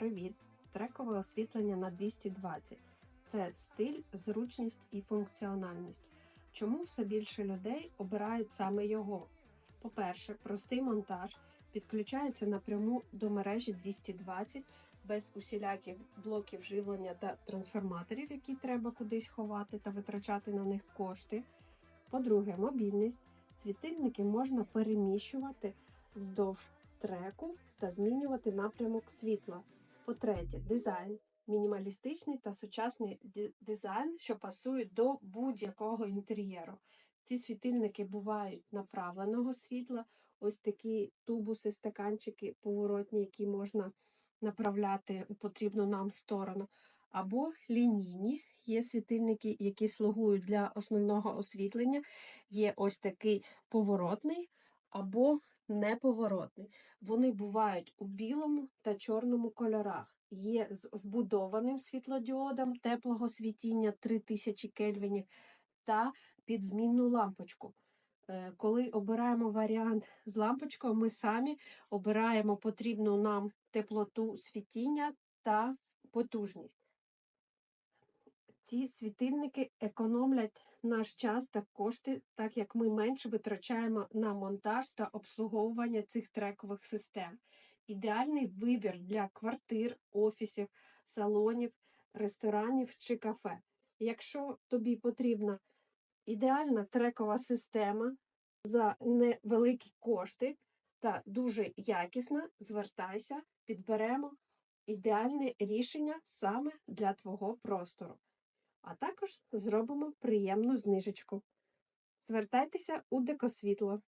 Привіт! Трекове освітлення на 220. Це стиль, зручність і функціональність. Чому все більше людей обирають саме його? По-перше, простий монтаж підключається напряму до мережі 220 без усіляких блоків живлення та трансформаторів, які треба кудись ховати та витрачати на них кошти. По-друге, мобільність. Світильники можна переміщувати вздовж треку та змінювати напрямок світла. По-третє, дизайн. Мінімалістичний та сучасний дизайн, що пасують до будь-якого інтер'єру. Ці світильники бувають направленого світла, ось такі тубуси, стаканчики поворотні, які можна направляти потрібну нам сторону, або лінійні. Є світильники, які слугують для основного освітлення. Є ось такий поворотний або неповоротний. Вони бувають у білому та чорному кольорах. Є з вбудованим світлодіодом теплого світіння 3000 кельвінів та під змінну лампочку. Е, Коли обираємо варіант з лампочкою, ми самі обираємо потрібну нам теплоту світіння та потужність. Ці світильники економлять наш час та кошти, так як ми менше витрачаємо на монтаж та обслуговування цих трекових систем. Ідеальний вибір для квартир, офісів, салонів, ресторанів чи кафе. Якщо тобі потрібна ідеальна трекова система за невеликі кошти та дуже якісна, звертайся, підберемо ідеальне рішення саме для твого простору. А також зробимо приємну знижечку. Звертайтеся у Декосвітло.